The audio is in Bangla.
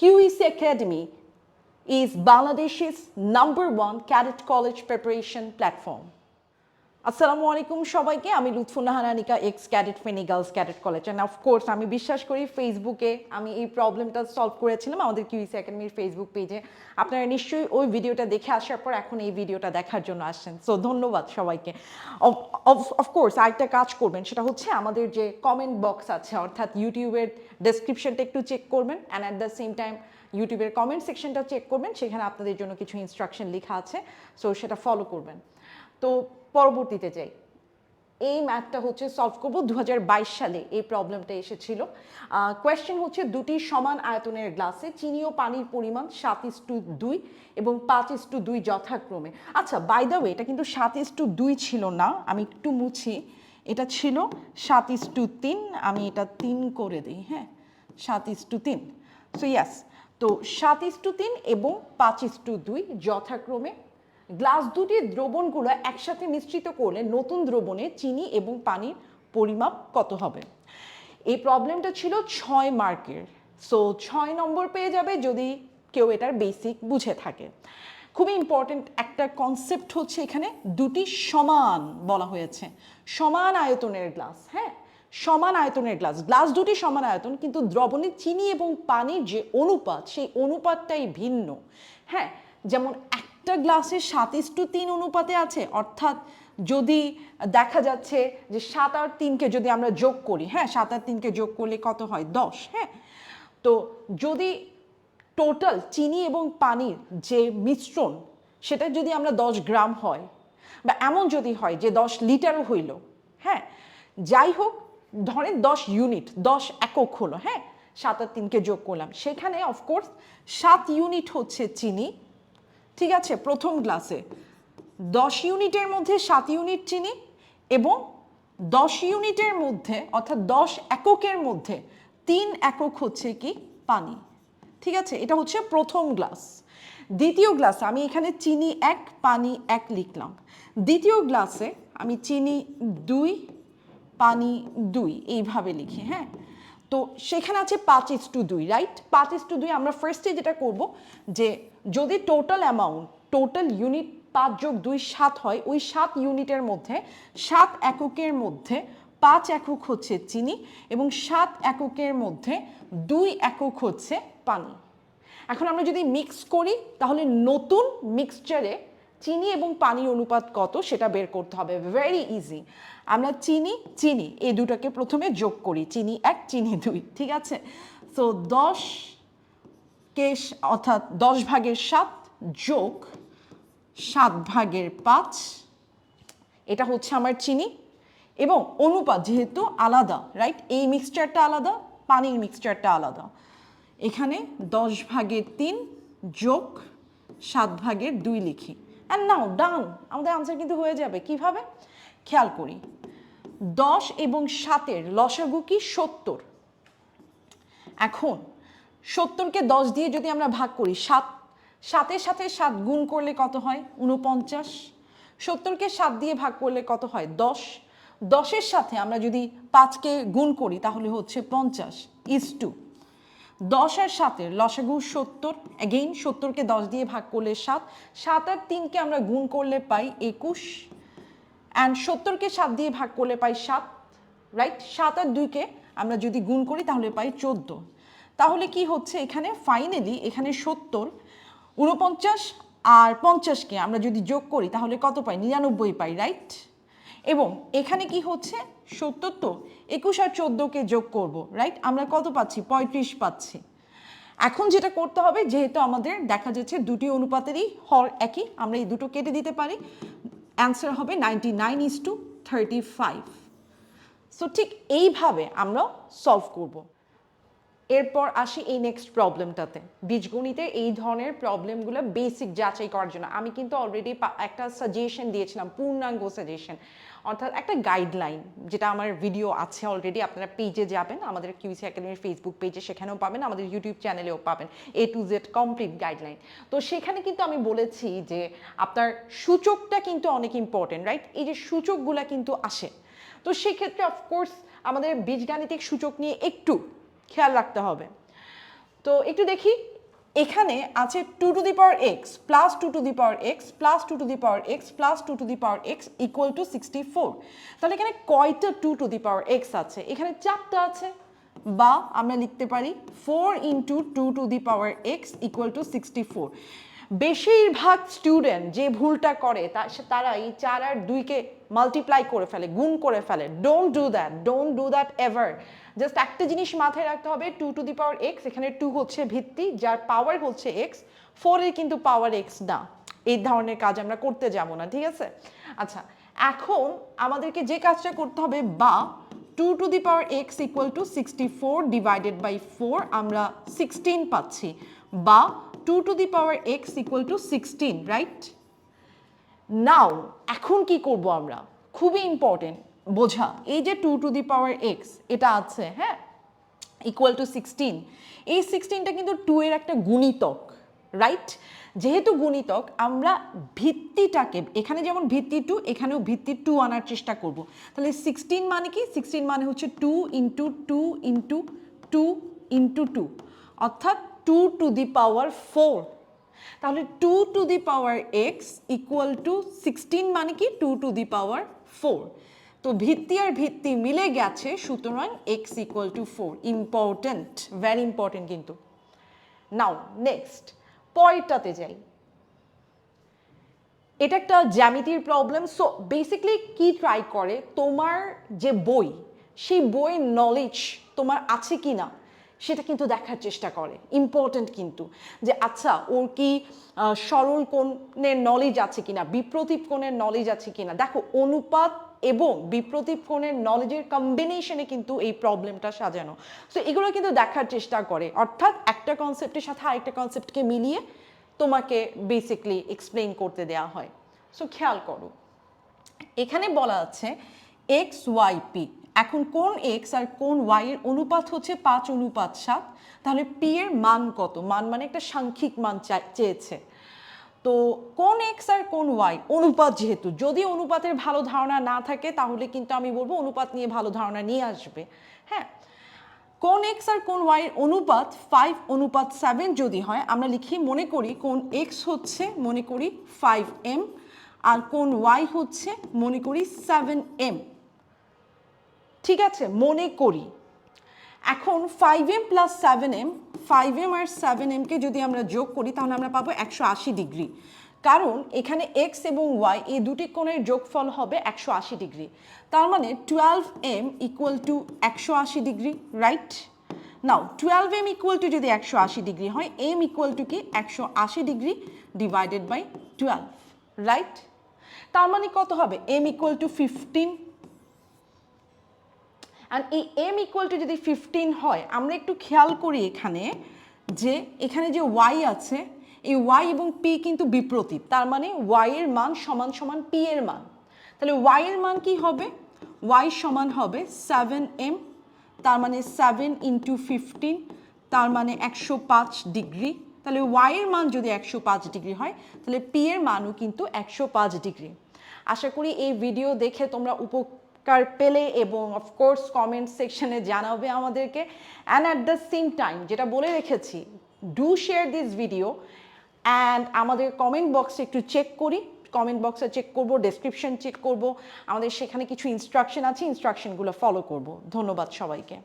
QEC Academy is Bangladesh's number one cadet college preparation platform. আসসালামু আলাইকুম সবাইকে। আমি Lutfunnahanika ex cadet Feni girls cadet college and of course আমি বিশ্বাস করি ফেসবুকে আমি এই প্রবলেমটা সলভ করেছিলাম আমাদের কিউইসি একাডেমির ফেসবুক পেজে আপনারা নিশ্চয়ই ওই ভিডিওটা দেখে আসার পর এখন এই ভিডিওটা দেখার জন্য আসছেন। সো ধন্যবাদ সবাইকে। অফকোর্স আরেকটা কাজ করবেন, সেটা হচ্ছে আমাদের যে কমেন্ট বক্স আছে, অর্থাৎ ইউটিউবের ডেসক্রিপশনটা একটু চেক করবেন। And at the same time ইউটিউবের কমেন্ট সেকশনটা চেক করবেন। সেখানে আপনাদের জন্য কিছু ইনস্ট্রাকশন লেখা আছে। সো সেটা ফলো করবেন। তো পরবর্তীতে যাই। এই ম্যাথটা হচ্ছে সলভ করব দু হাজার বাইশ সালে এই প্রবলেমটা এসেছিল। কোয়েশ্চেন হচ্ছে দুটি সমান আয়তনের গ্লাসে চিনি ও পানির পরিমাণ সাত ইস টু দুই এবং পাঁচ ইস টু দুই যথাক্রমে। আচ্ছা বাই দ্য ওয়ে এটা কিন্তু সাত ইস টু দুই ছিল না, আমি একটু মুছি। এটা ছিল সাত ইস টু তিন, আমি এটা তিন করে দিই হ্যাঁ? সাত ইস টু তিন। সো ইয়াস তো সাত ইস টু তিন এবং পাঁচ ইস টু দুই যথাক্রমে গ্লাস দুটির দ্রবণগুলো একসাথে মিশ্রিত করলে নতুন দ্রবণে চিনি এবং পানির পরিমাপ কত হবে? এই প্রবলেমটা ছিল ছয় মার্কের। সো ছয় নম্বর পেয়ে যাবে যদি কেউ এটার বেসিক বুঝে থাকে। খুবই ইম্পর্টেন্ট একটা কনসেপ্ট হচ্ছে এখানে দুটি সমান বলা হয়েছে। সমান আয়তনের গ্লাস হ্যাঁ? সমান আয়তনের গ্লাস। গ্লাস দুটি সমান আয়তন, কিন্তু দ্রবণে চিনি এবং পানির যে অনুপাত, সেই অনুপাতটাই ভিন্ন হ্যাঁ? যেমন একটা গ্লাসে সাত টু তিন অনুপাতে আছে। অর্থাৎ যদি দেখা যাচ্ছে যে সাত আর তিনকে যদি আমরা যোগ করি হ্যাঁ সাত আর তিনকে যোগ করলে কত হয়? দশ হ্যাঁ। তো যদি টোটাল চিনি এবং পানির যে মিশ্রণ, সেটা যদি আমরা দশ গ্রাম হয়, বা এমন যদি হয় যে দশ লিটারও হইল হ্যাঁ যাই হোক, ধরেন দশ ইউনিট, দশ একক হলো হ্যাঁ সাত আর তিনকে যোগ করলাম। সেখানে অফকোর্স সাত ইউনিট হচ্ছে চিনি ঠিক আছে, প্রথম গ্লাসে দশ ইউনিটের মধ্যে সাত ইউনিট চিনি এবং দশ ইউনিটের মধ্যে, অর্থাৎ দশ এককের মধ্যে তিন একক হচ্ছে কি পানি। ঠিক আছে, এটা হচ্ছে প্রথম গ্লাস দ্বিতীয় গ্লাসে আমি এখানে চিনি এক, পানি এক লিখলাম। দ্বিতীয় গ্লাসে আমি চিনি দুই, পানি দুই, এইভাবে লিখি হ্যাঁ? তো সেখানে আছে পাঁচ ইস টু দুই রাইট পাঁচ ইস টু দুই, আমরা ফার্স্টে যেটা করব যে যদি টোটাল অ্যামাউন্ট টোটাল ইউনিট পাঁচ যোগ দুই সাত হয়, ওই সাত ইউনিটের মধ্যে সাত এককের মধ্যে পাঁচ একক হচ্ছে চিনি এবং সাত এককের মধ্যে দুই একক হচ্ছে পানি। এখন আমরা যদি মিক্স করি, তাহলে নতুন মিক্সচারে চিনি এবং পানির অনুপাত কত সেটা বের করতে হবে। ভেরি ইজি আমরা চিনি চিনি, এই দুটাকে প্রথমে যোগ করি। চিনি এক, চিনি দুই, ঠিক আছে? সো দশ কে অর্থাৎ দশ ভাগের সাত যোগ সাত ভাগের পাঁচ, এটা হচ্ছে আমার চিনি। এবং অনুপাত যেহেতু আলাদা রাইট এই মিক্সচারটা আলাদা, পানির মিক্সচারটা আলাদা। এখানে দশ ভাগের তিন যোগ সাত ভাগের দুই লিখি। অ্যান্ড নাও ডান আমাদের আনসার কিন্তু হয়ে যাবে। কীভাবে? খেয়াল করি। দশ এবং সাতের লসাগু কি? সত্তর। এখন, সত্তরকে দশ দিয়ে যদি আমরা ভাগ করি, সাত সাতের সাথে সাত গুণ করলে কত হয়? উনপঞ্চাশ সত্তরকে সাত দিয়ে ভাগ করলে কত হয়? দশ। দশের সাথে আমরা যদি পাঁচকে গুণ করি, তাহলে হচ্ছে পঞ্চাশ। ইস টু দশ আর সাতের লসাগু সত্তর অ্যাগেইন সত্তরকে দশ দিয়ে ভাগ করলে সাত সাত আর তিনকে আমরা গুণ করলে পাই একুশ অ্যান্ড সত্তরকে সাত দিয়ে ভাগ করলে পাই সাত রাইট সাত আর দুইকে আমরা যদি গুণ করি তাহলে পাই চোদ্দ। তাহলে কি হচ্ছে এখানে? ফাইনালি এখানে সত্তর উনপঞ্চাশ আর পঞ্চাশকে আমরা যদি যোগ করি তাহলে কত পাই? নিরানব্বই পাই রাইট এবং এখানে কি হচ্ছে? সত্তর তো, একুশ আর চোদ্দোকে যোগ করব রাইট আমরা কত পাচ্ছি? পঁয়ত্রিশ পাচ্ছি। এখন যেটা করতে হবে, যেহেতু আমাদের দেখা যাচ্ছে দুটি অনুপাতেরই হর একই, আমরা এই দুটো কেটে দিতে পারি। অ্যান্সার হবে ninety nine is to thirty five so ঠিক এইভাবে আমরা সলভ করব। এরপর আসি এই নেক্সট প্রবলেমটাতে বীজগণিতের এই ধরনের প্রবলেমগুলো বেসিক যাচাই করার জন্য। আমি কিন্তু অলরেডি একটা সাজেশন দিয়েছিলাম, পূর্ণাঙ্গ সাজেশন অর্থাৎ একটা গাইডলাইন যেটা আমার ভিডিও আছে অলরেডি আপনারা পেজে যাবেন, আমাদের কিউসি একাডেমির ফেসবুক পেজে সেখানেও পাবেন, আমাদের ইউটিউব চ্যানেলেও পাবেন A to Z complete guideline তো সেখানে কিন্তু আমি বলেছি যে আপনার সূচকটা কিন্তু অনেক ইম্পর্টেন্ট রাইট এই যে সূচকগুলা কিন্তু আসে। তো সেক্ষেত্রে অফকোর্স আমাদের বীজগাণিতিক সূচক নিয়ে একটু খেয়াল রাখতে হবে। তো একটু দেখি, এখানে আছে two to the power x plus two to the power x plus two to the power x plus two to the power x equal to sixty four তাহলে এখানে কয়টা two to the power x আছে? এখানে চারটা আছে। বা আমরা লিখতে পারি four into two to the power x equal to sixty four বেশিরভাগ স্টুডেন্ট যে ভুলটা করে তারা এই চার আর দুইকে মাল্টিপ্লাই করে ফেলে, গুণ করে ফেলে। Don't do that don't do that ever just একটা জিনিস মাথায় রাখতে হবে two to the power x এখানে টু হচ্ছে ভিত্তি, যার পাওয়ার হচ্ছে এক্স ফোরের কিন্তু পাওয়ার এক্স না। এই ধরনের কাজ আমরা করতে যাব না, ঠিক আছে? আচ্ছা এখন আমাদেরকে যে কাজটা করতে হবে, বা two to the power x equal to sixty four divided by four আমরা সিক্সটিন পাচ্ছি, বা two to the power x equal to sixteen right now এখন কি করব আমরা? খুবই ইম্পর্টেন্ট বোঝা। এই যে two to the power x এটা আছে হ্যাঁ? ইকুয়াল টু সিক্সটিন এই সিক্সটিনটা কিন্তু টু এর একটা গুণিতক রাইট যেহেতু গুণিতক, আমরা ভিত্তিটাকে, এখানে যেমন ভিত্তি টু এখানেও ভিত্তি টু আনার চেষ্টা করব। তাহলে সিক্সটিন মানে কি? সিক্সটিন মানে হচ্ছে two into two into two into two অর্থাৎ two to the power four তাহলে two to the power x equal to sixteen মানে কি? Two to the power four তো ভিত্তি আর ভিত্তি মিলে গেছে, সুতরাং x equal to four important very important কিন্তু। নাও নেক্সট পরেরটাতে যাই। এটা একটা জ্যামিতির প্রবলেম সো বেসিকলি কি ট্রাই করে? তোমার যে বই, সেই বইয়ের নলেজ তোমার আছে কি না সেটা কিন্তু দেখার চেষ্টা করে। ইম্পর্ট্যান্ট কিন্তু যে আচ্ছা ওর কি সরল কোণের নলেজ আছে কিনা, বিপ্রতীপ কোণের নলেজ আছে কিনা? দেখো, অনুপাত এবং বিপ্রতীপ কোণের নলেজের কম্বিনেশনে কিন্তু এই প্রবলেমটা সাজানো। সো এগুলো কিন্তু দেখার চেষ্টা করে। অর্থাৎ একটা কনসেপ্টের সাথে আরেকটা কনসেপ্টকে মিলিয়ে তোমাকে বেসিকলি এক্সপ্লেন করতে দেওয়া হয়। সো খেয়াল করো। এখানে বলা আছে এক্স ওয়াই পি এখন কোন এক্স আর কোন ওয়াই এর অনুপাত হচ্ছে পাঁচ অনুপাত সাত, তাহলে পি এর মান কত? মান মানে একটা সাংখ্যিক মান চেয়েছে। তো কোন এক্স আর কোন ওয়াই অনুপাত যেহেতু, যদি অনুপাতের ভালো ধারণা না থাকে, তাহলে কিন্তু আমি বলব অনুপাত নিয়ে ভালো ধারণা নিয়ে আসবে। হ্যাঁ? কোন এক্স আর কোন ওয়াই এর অনুপাত ফাইভ অনুপাত সেভেন যদি হয়, আমরা লিখি মনে করি কোন এক্স হচ্ছে মনে করি ফাইভ এম আর কোন ওয়াই হচ্ছে মনে করি সেভেন এম ঠিক আছে, মনে করি। এখন five M plus seven M five M আর সেভেন এমকে যদি আমরা যোগ করি, তাহলে আমরা পাবো একশো আশি ডিগ্রি। কারণ এখানে এক্স এবং ওয়াই এই দুটি কোণের যোগফল হবে একশো আশি ডিগ্রি। তার মানে টুয়েলভ এম ইকুয়াল টু একশো আশি degree right now twelve M equal to যদি একশো আশি ডিগ্রি হয় এম ইকুয়াল টু কি? একশো আশি degree divided by twelve right তার মানে কত হবে? এম ইকুয়াল টু ফিফটিন আর এই এম ইকুয়াল টু যদি ফিফটিন হয়, আমরা একটু খেয়াল করি এখানে যে এখানে যে ওয়াই আছে, এই ওয়াই এবং পি কিন্তু বিপ্রতীপ তার মানে ওয়াই এর মান সমান সমান পি এর মান। তাহলে ওয়াই এর মান কি হবে? ওয়াই সমান হবে সেভেন এম তার মানে সেভেন ইন্টু ফিফটিন তার মানে একশো পাঁচ ডিগ্রি। তাহলে ওয়াই এর মান যদি একশো পাঁচ ডিগ্রি হয়, তাহলে পি এর মানও কিন্তু একশো পাঁচ ডিগ্রি। আশা করি এই ভিডিও দেখে তোমরা উপকার পেলে এবং অফকোর্স কমেন্ট সেকশনে জানাবে আমাদেরকে and at the same time যেটা বলে রেখেছি do share this video and আমাদের কমেন্ট বক্সে একটু চেক করি কমেন্ট বক্সে চেক করব ডেসক্রিপশন চেক করব আমাদের সেখানে কিছু ইনস্ট্রাকশন আছে ইনস্ট্রাকশনগুলো ফলো করব ধন্যবাদ সবাইকে।